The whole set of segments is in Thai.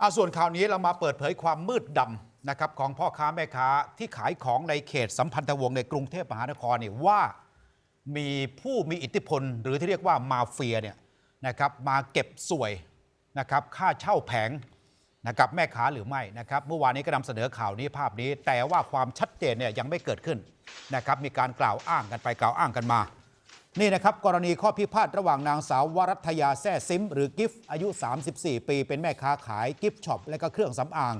อาส่วนข่าวนี้เรามาเปิดเผยความมืดดำนะครับของพ่อค้าแม่ค้าที่ขายของในเขตสัมพันธวงศ์ในกรุงเทพมหานครเนี่ยว่ามีผู้มีอิทธิพล หรือที่เรียกว่ามาเฟียเนี่ยนะครับมาเก็บสวยนะครับค่าเช่าแผงนะครับแม่ค้าหรือไม่นะครับเมื่อวานนี้ก็นำเสนอข่าวนี้ภาพนี้ แต่ว่าความชัดเจนเนี่ยยังไม่เกิดขึ้นนะครับมีการกล่าวอ้างกันไปกล่าวอ้างกันมา นี่นะครับ กรณีข้อพิพาทระหว่างนางสาววรัตยาแซ่ซิม หรือกิฟต์อายุ 34 ปี เป็นแม่ค้าขายกิฟต์ช็อปและก็เครื่องสำอาง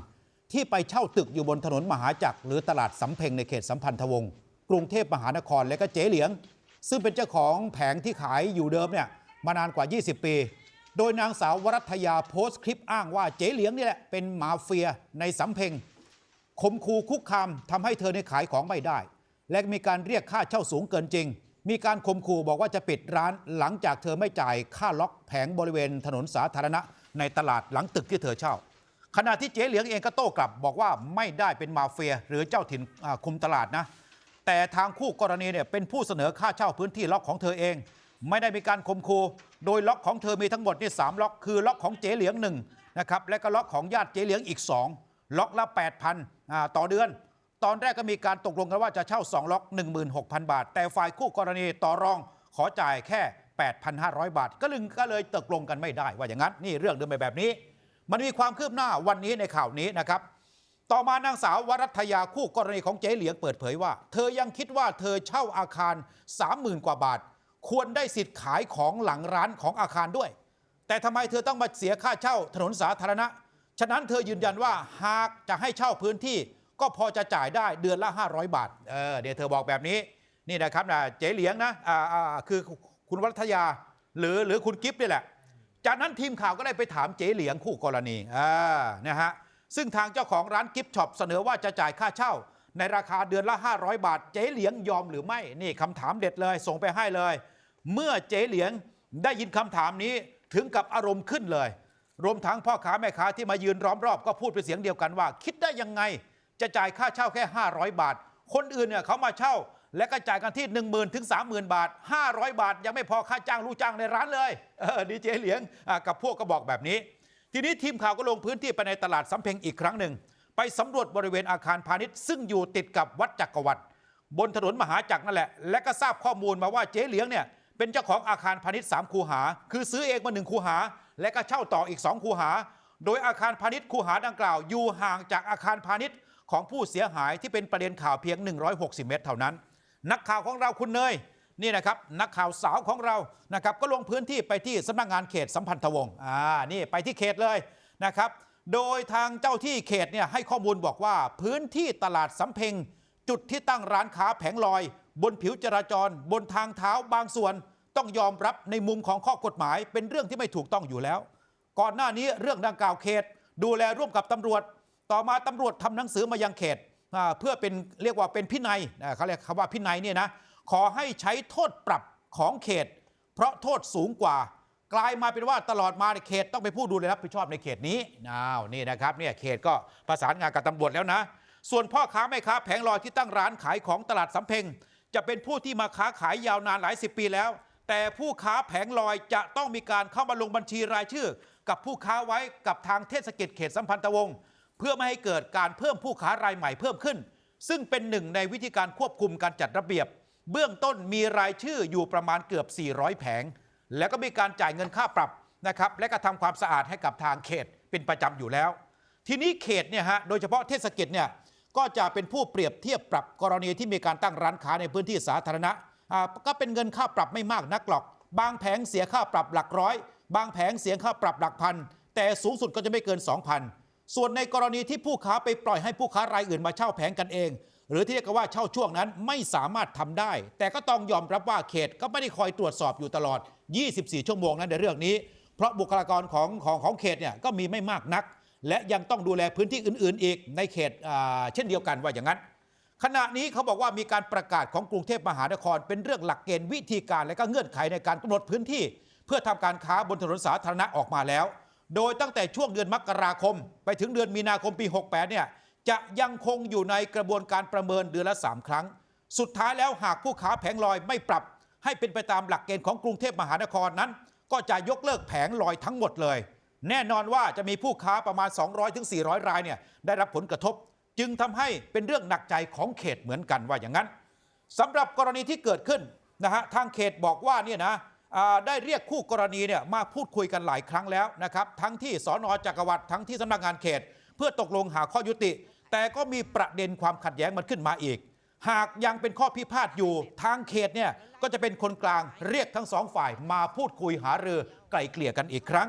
ที่ไปเช่าตึกอยู่บนถนนมหาจักรหรือตลาดสำเพ็งในเขตสัมพันธวงศ์กรุงเทพมหานครและก็เจ๊เหลียง ซึ่งเป็นเจ้าของแผงที่ขายอยู่เดิมเนี่ยมานานกว่า 20 ปี โดยนางสาววรัตยาโพสต์คลิปอ้างว่าเจ๊เหลียงนี่แหละเป็นมาเฟียในสำเพ็งข่มขู่คุกคามทำให้เธอในขายของไม่ได้ และมีการเรียกค่าเช่าสูงเกินจริง มีการข่มขู่บอกว่าจะปิดร้านหลังจากเธอไม่จ่ายค่าล็อกแผงบริเวณถนนสาธารณะ ในตลาดหลังตึกที่เธอเช่า ขณะที่เจ๊เหลียงเองก็โต้กลับ บอกว่าไม่ได้เป็นมาเฟีย หรือเจ้าถิ่นคุมตลาดนะ แต่ทางคู่กรณีเนี่ยเป็นผู้เสนอค่าเช่าพื้นที่ล็อกของเธอเอง ไม่ได้มีการข่มขู่โดยล็อกของเธอมีทั้งหมดนี่สามล็อกคือล็อกของเจ๊เหลียงหนึ่งนะครับและก็ล็อกของญาติเจ๊เหลียงอีก 2 ล็อกละ 8,000ต่อเดือน ตอนแรกก็มีการตกลงกันว่าจะเช่า 2 ล็อก 16,000 บาท แต่ฝ่ายคู่กรณีต่อรองขอจ่ายแค่ 8,500 บาท ก็ลึงก็เลยตกลงกันไม่ได้ว่าอย่างนั้น นี่เรื่องเดิมไปแบบนี้ มันมีความคืบหน้าวันนี้ในข่าวนี้นะครับ ต่อมานางสาววรัตยาคู่กรณีของเจ๊เหลียงเปิดเผยว่า เธอยังคิดว่าเธอเช่าอาคาร 30,000 กว่าบาท ควรได้สิทธิ์ขายของหลังร้านของอาคารด้วย แต่ทำไมเธอต้องมาเสียค่าเช่าถนนสาธารณะฉะนั้นเธอยืนยันว่าหากจะให้เช่าพื้นที่ ก็พอจะจ่ายได้เดือนละ 500 บาท เออเดี๋ยวเธอบอกแบบนี้นี่นะครับนะเจ๊เหลียงนะอ่าอ่าคือคุณวัฒยาหรือหรือคุณกิฟต์นี่แหละ จากนั้นทีมข่าวก็ได้ไปถามเจ๊เหลียงคู่กรณีอ่านะฮะซึ่งทางเจ้าของร้านกิฟต์ช็อปเสนอว่าจะจ่ายค่าเช่า ในราคาเดือนละ 500 บาท เจ๊เหลียงยอมหรือไม่นี่คำถามเด็ดเลยส่งไปให้เลย เมื่อเจ๊เหลียงได้ยินคำถามนี้ถึงกับอารมณ์ขึ้นเลย รวมทั้งพ่อค้าแม่ค้าที่มายืนล้อมรอบก็พูดเป็นเสียงเดียวกันว่า คิดได้ยังไง จะจ่ายค่าเช่าแค่ 500 บาท คนอื่นเนี่ยเขามาเช่า และก็จ่ายกันที่ 1 0,000ถึง30,000 บาท 500 บาท ยังไม่พอค่าจ้างลูกจ้างในร้านเลยเออดีเจเหลียงกับพวกก็บอกแบบนี้ ทีนี้ทีมข่าวก็ลงพื้นที่ไปในตลาดสำเพ็งอีกครั้งหนึ่ง ไปสำรวจบริเวณอาคารพาณิชย์ซึ่งอยู่ติดกับวัดจักรวรรดิบนถนนมหาจักรนั่นแหละ และก็ทราบข้อมูลมาว่าเจ๊เหลียงเนี่ยเป็นเจ้าของอาคารพาณิชย์ 3 คูหา คือซื้อเองมาหนึ่งคูหา และก็เช่าต่ออีก 2 คูหา โดยอาคารพาณิชย์คูหาดังกล่าว อยู่ห่างจากอาคารพาณิชย์ ของผู้เสียหายที่เป็นประเด็นข่าวเพียง 160 เมตรเท่านั้น นักข่าวของเราคุณเนยนี่นะครับนักข่าวสาวของเรานะครับก็ลงพื้นที่ไปที่สำนักงานเขตสัมพันธวงศ์อ่านี่ไปที่เขตเลยนะครับ โดยทางเจ้าที่เขตเนี่ยให้ข้อมูลบอกว่า พื้นที่ตลาดสำเพ็งจุดที่ตั้งร้านค้าแผงลอย บนผิวจราจร บนทางเท้าบางส่วน ต้องยอมรับในมุมของข้อกฎหมาย เป็นเรื่องที่ไม่ถูกต้องอยู่แล้ว ก่อนหน้านี้เรื่องดังกล่าวเขต ดูแลร่วมกับตำรวจ ต่อมาตำรวจทำหนังสือมายังเขตเพื่อเป็นเรียกว่าเป็นพินัยเขาเรียกคำว่าพินัยเนี่ยนะขอให้ใช้โทษปรับของเขต เพราะโทษสูงกว่า กลายมาเป็นว่าตลอดมาในเขตต้องเป็นผู้ดูแลรับผิดชอบในเขตนี้อ้าวนี่นะครับเนี่ยเขตก็ประสานงานกับตำรวจแล้วนะ ส่วนพ่อค้าแม่ค้าแผงลอยที่ตั้งร้านขายของตลาดสำเพ็งจะเป็นผู้ที่มาค้าขายยาวนานหลายสิบปีแล้ว แต่ผู้ค้าแผงลอยจะต้องมีการเข้ามาลงบัญชีรายชื่อ กับผู้ค้าไว้กับทางเทศกิจเขตสัมพันธวงศ์ เพื่อไม่ให้เกิดการเพิ่มผู้ค้ารายใหม่เพิ่มขึ้น ซึ่งเป็นหนึ่งในวิธีการควบคุมการจัดระเบียบ เบื้องต้นมีรายชื่ออยู่ประมาณเกือบ 400 แผง แล้วก็มีการจ่ายเงินค่าปรับนะครับและก็ทำความสะอาดให้กับทางเขตเป็นประจำอยู่แล้ว ทีนี้เขตเนี่ยฮะโดยเฉพาะเทศกิจเนี่ยก็จะเป็นผู้เปรียบเทียบปรับกรณีที่มีการตั้งร้านค้าในพื้นที่สาธารณะอ่าก็เป็นเงินค่าปรับไม่มากนักหรอก บางแผงเสียค่าปรับหลักร้อย บางแผงเสียค่าปรับหลักพันแต่สูงสุดก็จะไม่เกิน 2,000 ส่วนในกรณีที่ผู้ค้าไปปล่อยให้ผู้ค้ารายอื่นมาเช่าแผงกันเอง หรือที่เรียกว่าเช่าช่วงนั้นไม่สามารถทำได้ แต่ก็ต้องยอมรับว่าเขตก็ไม่ได้คอยตรวจสอบอยู่ตลอด 24 ชั่วโมงนั้นในเรื่องนี้ เพราะบุคลากรของของของเขตเนี่ยก็มีไม่มากนัก และยังต้องดูแลพื้นที่อื่น ๆ อีกในเขตเช่นเดียวกันว่าอย่างนั้น ขณะนี้เขาบอกว่ามีการประกาศของกรุงเทพมหานคร เป็นเรื่องหลักเกณฑ์วิธีการและก็เงื่อนไขในการกำหนดพื้นที่ เพื่อทำการค้าบนถนนสาธารณะออกมาแล้ว โดยตั้งแต่ช่วงเดือนมกราคม ไปถึงเดือนมีนาคมปี 68 เนี่ยจะยังคงอยู่ในกระบวนการประเมินเดือนละ 3 ครั้ง สุดท้ายแล้วหากผู้ค้าแผงลอยไม่ปรับ ให้เป็นไปตามหลักเกณฑ์ของกรุงเทพมหานครนั้น ก็จะยกเลิกแผงลอยทั้งหมดเลย แน่นอนว่าจะมีผู้ค้าประมาณ 200ถึง400 รายเนี่ยได้รับผลกระทบ จึงทำให้เป็นเรื่องหนักใจของเขตเหมือนกันว่าอย่างนั้นสำหรับกรณีที่เกิดขึ้นนะฮะทางเขตบอกว่าเนี่ยนะ ได้เรียกคู่กรณีเนี่ยมาพูดคุยกันหลายครั้งแล้วนะครับทั้งที่สอนอจักรวรรดิทั้งที่สำนักงานเขต เพื่อตกลงหาข้อยุติ แต่ก็มีประเด็นความขัดแย้งมันขึ้นมาอีก หากยังเป็นข้อพิพาทอยู่ทางเขตเนี่ยก็จะเป็นคนกลางเรียกทั้งสองฝ่ายมาพูดคุยหารือไกล่เกลี่ยกันอีกครั้ง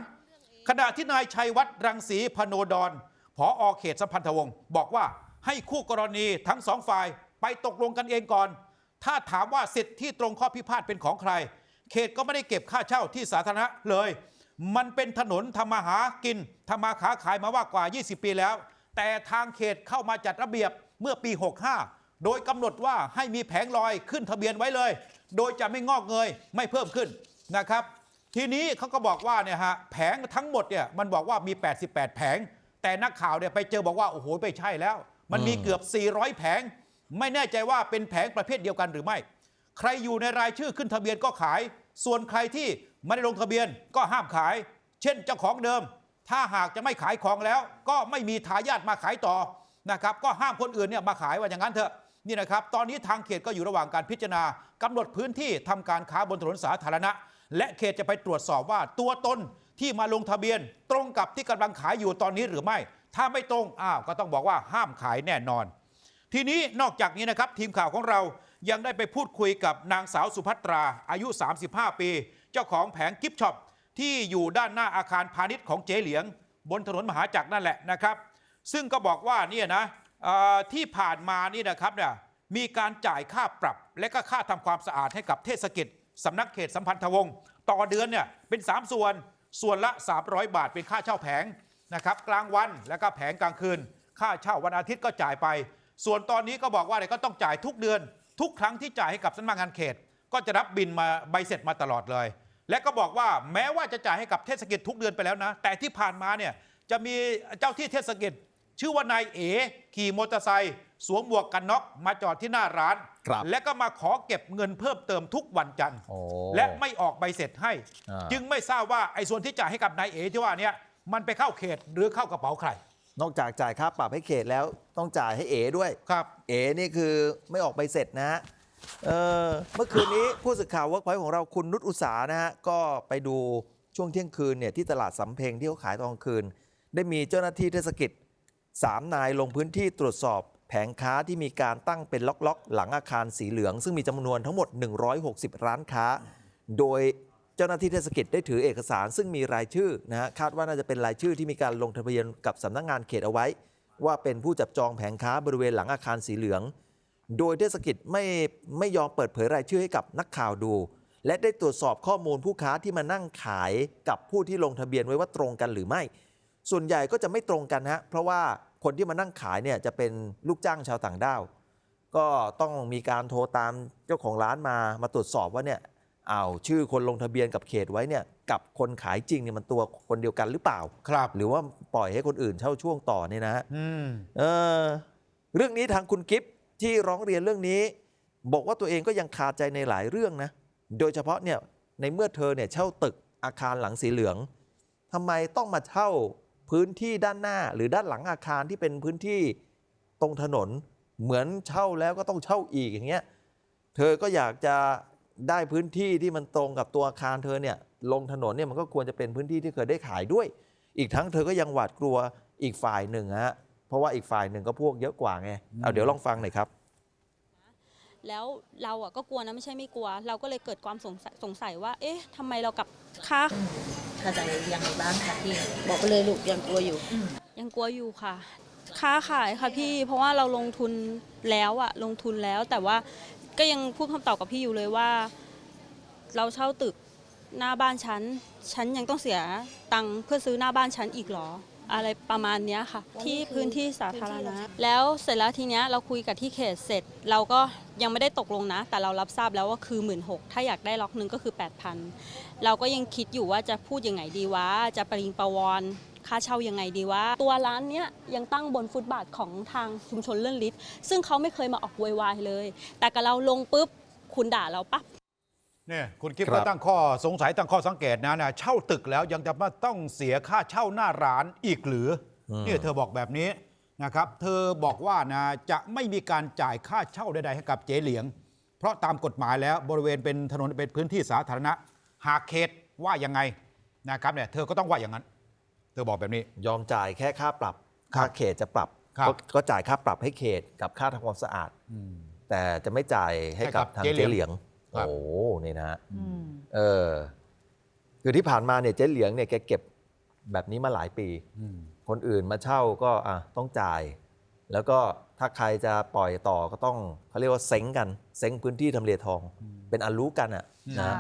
ขณะที่นายชัยวัฒน์รังสีพโนดรผอเขตสัมพันธวงศ์บอกว่าให้คู่กรณีทั้งสองฝ่ายไปตกลงกันเองก่อน ถ้าถามว่าสิทธิ์ที่ตรงข้อพิพาทเป็นของใคร เขตก็ไม่ได้เก็บค่าเช่าที่สาธารณะเลย มันเป็นถนนทำมาหากินทำมาค้าขายมาว่ากว่า 20 ปีแล้ว แต่ทางเขตเข้ามาจัดระเบียบเมื่อปี 65 โดยกำหนดว่าให้มีแผงลอยขึ้นทะเบียนไว้เลย โดยจะไม่งอกเงยไม่เพิ่มขึ้นนะครับ ทีนี้เขาก็บอกว่าเนี่ยฮะแผงทั้งหมดเนี่ยมันบอกว่ามี 88 แผง แต่นักข่าวเนี่ยไปเจอบอกว่าโอ้โหไม่ใช่แล้ว มันมีเกือบ 400 แผง ไม่แน่ใจว่าเป็นแผงประเภทเดียวกันหรือไม่ ใครอยู่ในรายชื่อขึ้นทะเบียนก็ขาย ส่วนใครที่ไม่ได้ลงทะเบียนก็ห้ามขาย เช่นเจ้าของเดิม ถ้าหากจะไม่ขายของแล้ว ก็ไม่มีทายาทมาขายต่อนะครับก็ห้ามคนอื่นเนี่ยมาขายว่าอย่างนั้นเถอะนี่นะครับตอนนี้ทางเขตก็อยู่ระหว่างการพิจารณากำหนดพื้นที่ทำการค้าบนถนนสาธารณะ และเขตจะไปตรวจสอบว่าตัวตนที่มาลงทะเบียน ตรงกับที่กำลังขายอยู่ตอนนี้หรือไม่ ถ้าไม่ตรงอ้าวก็ต้องบอกว่าห้ามขายแน่นอน ทีนี้นอกจากนี้นะครับทีมข่าวของเรายังได้ไปพูดคุยกับนางสาวสุภัตราอายุ 35 ปี เจ้าของแผงกิฟช็อปที่อยู่ด้านหน้าอาคารพาณิชย์ของเจ๊เหลียง บนถนนมหาจักรนั่นแหละนะครับ ซึ่งก็บอกว่าเนี่ยนะที่ผ่านมานี่นะครับเนี่ยมีการจ่ายค่าปรับ และก็ค่าทำความสะอาดให้กับเทศกิจสำนักเขตสัมพันธวงศ์ต่อเดือนเนี่ยเป็น 3 ส่วนส่วนละ 300 บาทเป็นค่าเช่าแผงนะครับกลางวันแล้วก็แผงกลางคืน ค่าเช่าวันอาทิตย์ก็จ่ายไป ส่วนตอนนี้ก็บอกว่าเนี่ยก็ต้องจ่ายทุกเดือน ทุกครั้งที่จ่ายให้กับสำนักงานเขต ก็จะรับบินมาใบเสร็จมาตลอดเลย และก็บอกว่าแม้ว่าจะจ่ายให้กับเทศกิจทุกเดือนไปแล้วนะ แต่ที่ผ่านมาเนี่ยจะมีเจ้าที่เทศกิจชื่อว่านายเอขี่มอเตอร์ไซค์สวมหมวกกันน็อกมาจอดที่หน้าร้าน ครับและก็มาขอเก็บเงินเพิ่มเติมทุกวันจันทร์โอ้และไม่ออกใบเสร็จให้ อ่า จึงไม่ทราบว่าไอ้ส่วนที่จ่ายให้กับนายเอที่ว่าเนี่ยมันไปเข้าเขตหรือเข้ากระเป๋าใคร นอกจากจ่ายค่าปรับให้เขตแล้วต้องจ่ายให้เอด้วย ครับ เอนี่คือไม่ออกใบเสร็จนะฮะเออเมื่อคืนนี้ผู้สื่อข่าวเวิร์กพอยของเราคุณนุชอุตสานะฮะก็ไปดูช่วงเที่ยงคืนเนี่ยที่ตลาดสำเพ็งที่เขาขายตอนกลางคืน ได้มีเจ้าหน้าที่เทศกิจสามนายลงพื้นที่ตรวจสอบแผงค้าที่มีการตั้งเป็นล็อกๆ หลังอาคารสีเหลือง ซึ่งมีจำนวนทั้งหมด 160 ร้านค้า โดย เจ้าหน้าที่เทศกิจได้ถือเอกสารซึ่งมีรายชื่อนะฮะคาดว่าน่าจะเป็นรายชื่อที่มีการลงทะเบียนกับสำนักงานเขตเอาไว้ ว่าเป็นผู้จับจองแผงค้าบริเวณหลังอาคารสีเหลือง โดยเทศกิจไม่ไม่ยอมเปิดเผยรายชื่อให้กับนักข่าวดู และได้ตรวจสอบข้อมูลผู้ค้าที่มานั่งขายกับผู้ที่ลงทะเบียนไว้ว่าตรงกันหรือไม่ ส่วนใหญ่ก็จะไม่ตรงกันฮะเพราะว่าคนที่มานั่งขายเนี่ยจะเป็นลูกจ้างชาวต่างด้าวก็ต้องมีการโทรตามเจ้าของร้านมามาตรวจสอบว่าเนี่ย อ้าวชื่อคนลงทะเบียนกับเขตไว้เนี่ยกับคนขายจริงเนี่ยมันตัวคนเดียวกันหรือเปล่า ครับ หรือว่าปล่อยให้คนอื่นเช่าช่วงต่อเนี่ยนะฮะอืมเออเรื่องนี้ทางคุณกิฟต์ที่ร้องเรียนเรื่องนี้ บอกว่าตัวเองก็ยังคาใจในหลายเรื่องนะ โดยเฉพาะเนี่ยในเมื่อเธอเนี่ยเช่าตึกอาคารหลังสีเหลืองทำไมต้องมาเช่าพื้นที่ด้านหน้า หรือด้านหลังอาคารที่เป็นพื้นที่ตรงถนนเหมือนเช่าแล้วก็ต้องเช่าอีกอย่างเงี้ย เธอก็อยากจะ ได้พื้นที่ที่มันตรงกับตัวอาคารเธอเนี่ยลงถนนเนี่ยมันก็ควรจะเป็นพื้นที่ที่เคยได้ขายด้วย อีกทั้งเธอก็ยังหวาดกลัวอีกฝ่ายหนึ่งฮะเพราะว่าอีกฝ่ายหนึ่งก็พวกเยอะกว่าไงเอาเดี๋ยวลองฟังหน่อยครับแล้วเราอะก็กลัวนะไม่ใช่ไม่กลัว เราก็เลยเกิดความสงสัยสงสัยว่า เอ๊ะทำไมเรากับค่าเข้าใจยังไงบ้างคะพี่บอกไปเลยลูกยังกลัวอยู่ ยังกลัวอยู่ค่ะ ค้าขายค่ะพี่ เพราะว่าเราลงทุนแล้วอะลงทุนแล้วแต่ว่า ก็ยังพูดคำตอบกับพี่อยู่เลยว่า เราเช่าตึกหน้าบ้านฉันฉันยังต้องเสียตังค์เพื่อซื้อหน้าบ้านฉันอีกเหรอ อะไรประมาณเนี้ยค่ะ ที่พื้นที่สาธารณะแล้วเสร็จแล้วทีเนี้ยเราคุยกับที่เขตเสร็จ เราก็ยังไม่ได้ตกลงนะ แต่เรารับทราบแล้วว่าคือ1 6ื่นหถ้าอยากได้ล็อกหนึงก็คือ 8,000 เราก็ยังคิดอยู่ว่าจะพูดยังไงดีวะจะปริงประวร ค่าเช่ายังไงดีวะตัวร้านเนี้ยยังตั้งบนฟุตบาทของทางชุมชนเลื่อนลิตซึ่งเขาไม่เคยมาออกโวยวายเลย แต่กับเราลงปุ๊บคุณด่าเราปั๊บเนี่ยคุณคิดครับว่าตั้งข้อสงสัยตั้งข้อสังเกตนะนะเช่าตึกแล้วยังจะมาต้องเสียค่าเช่าหน้าร้านอีกหรืออเนี่ยเธอบอกแบบนี้นะครับเธอบอกว่านะจะไม่มีการจ่ายค่าเช่าใดๆให้กับเจ๊เหลียง เพราะตามกฎหมายแล้วบริเวณเป็นถนนเป็นพื้นที่สาธารณะ หากเขตว่ายังไงนะครับเนี่ยเธอก็ต้องว่าอย่างนั้นเธอบอกแบบนี้ ยอมจ่ายแค่ค่าปรับครับ ค่าเขตจะปรับครับ ก็ก็จ่ายค่าปรับให้เขตกับค่าทำความสะอาดแต่จะไม่จ่ายให้กับให้กับทางเจ๊เจ๊เหเหลีลียยงงครับโอ้นี่นะฮะเออคือที่ผ่านมาเนี่ยเจ๊เหลียงเนี่ยแกเก็บแบบนี้มาหลายปีคนอื่นมาเช่าก็อะต้องจ่าย แล้วก็ถ้าใครจะปล่อยต่อก็ต้องเขาเรียกว่าเซ้งกัน เซ้งพื้นที่ทำเลทอง เป็นอันรู้กันอะนะค่ะ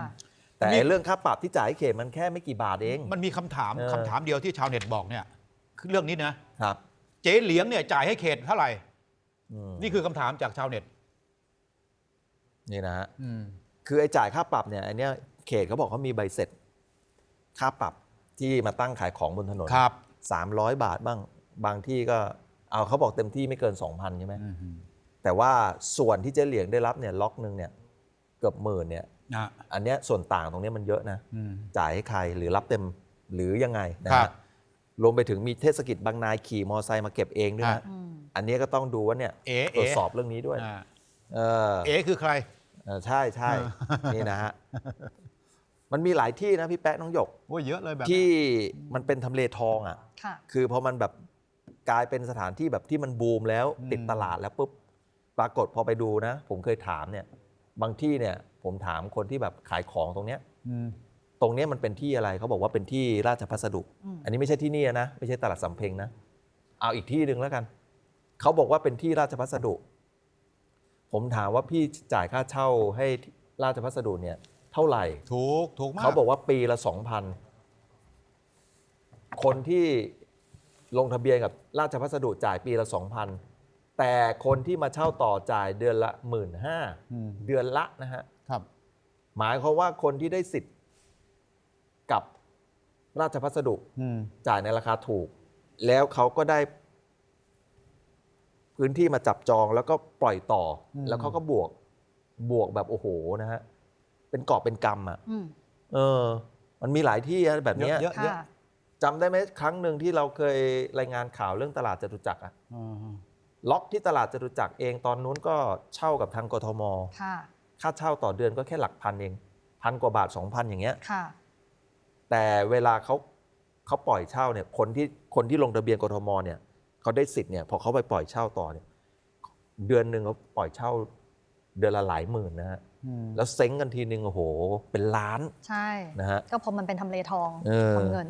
แต่นี่ไอ้เรื่องค่าปรับที่จ่ายให้เขตมันแค่ไม่กี่บาทเอง มันมีคำถามเออ คำถามเดียวที่ชาวเน็ตบอกเนี่ยคือเรื่องนี้นะครับเจ๊เหลียงเนี่ยจ่ายให้เขตเท่าไหร่ อืมนี่คือคำถามจากชาวเน็ตนี่นะฮะ อืม คือไอ้จ่ายค่าปรับเนี่ยอันเนี้ยเขตเขาบอกเขามีใบเสร็จ ค่าปรับที่มาตั้งขายของบนถนนครับ300บาทบ้างบางที่ก็เอาเขาบอกเต็มที่ไม่เกิน2,000ใช่ไหม แต่ว่าส่วนที่เจ๊เหลียงได้รับเนี่ยล็อกหนึ่งเนี่ย เกือบหมื่นเนี่ยนะอันเนี้ยส่วนต่างตรงเนี้ยมันเยอะนะ อืม จ่ายให้ใครหรือรับเต็มหรือยังไงนะครัฮะบ รวมไปถึงมีเทศกิจบางนายขี่มอไซค์มาเก็บเองด้วยฮะนะอันเนี้ยก็ต้องดูว่าเนี่ยเอ๋ตรวจเอ๋สอบเรื่องนี้ด้วย อ่าเออเอ๋คือใคร เออใช่ใช่นี่นะฮะ มันมีหลายที่นะพี่แป๊ะน้องหยก โอ้ยเยอะเลยแบบ ที่มันเป็นทำเลทองอะ ค่ะ คือพอมันแบบกลายเป็นสถานที่แบบที่มันบูมแล้วติดตลาดแล้วปุ๊บ ปรากฏพอไปดูนะ ผมเคยถามเนี่ย บางที่เนี่ยผมถามคนที่แบบขายของตรงเนี้ยอืมตรงเนี้ยมันเป็นที่อะไรเขาบอกว่าเป็นที่ราชพัสดุอืมอันนี้ไม่ใช่ที่นี่นะไม่ใช่ตลาดสำเพ็งนะเอาอีกที่หนึ่งแล้วกันเขาบอกว่าเป็นที่ราชพัสดุ ผมถามว่าพี่จ่ายค่าเช่าให้ราชพัสดุเนี่ยเท่าไหร่ถูกถูกมากเขาบอกว่าปีละสองพันคนที่ลงทะเบียนกับราชพัสดุจ่ายปีละสองพัน แต่คนที่มาเช่าต่อจ่ายเดือนละหมื่นห้าอืมเดือนละนะฮะ ครับ หมายความว่าคนที่ได้สิทธิ์กับราชพัสดุอืมจ่ายในราคาถูก แล้วเขาก็ได้ พื้นที่มาจับจองแล้วก็ปล่อยต่ออม แล้วเขาก็บวก บวกแบบโอ้โหนะฮะ เป็นกอบเป็นกำอะ อืมเออ มันมีหลายที่นะแบบเนี้ยเยอะเยอะค่ะ จำได้ไหมครั้งหนึ่งที่เราเคยรายงานข่าวเรื่องตลาดจตุจักรอะอ่า ล็อกที่ตลาดจตุจักรเองตอนนู้นก็เช่ากับทางกทม ค่ะ ค่าเช่าต่อเดือนก็แค่หลักพันเองพันกว่าบาทสองพันอย่างเงี้ย ค่ะ แต่เวลาเขาเขาปล่อยเช่าเนี่ยคนที่คนที่ลงทะเบียนกทมเนี่ยเขาได้สิทธิ์เนี่ยพอเขาไปปล่อยเช่าต่อเนี่ยเดือนหนึ่งเขาปล่อยเช่า เดือนละหลายหมื่นนะฮะอืมแล้วเซ้งกันทีนึงโอ้โหเป็นล้านใช่ นะฮะ ก็เพราะมันเป็นทำเลทองเออ ทำเงิน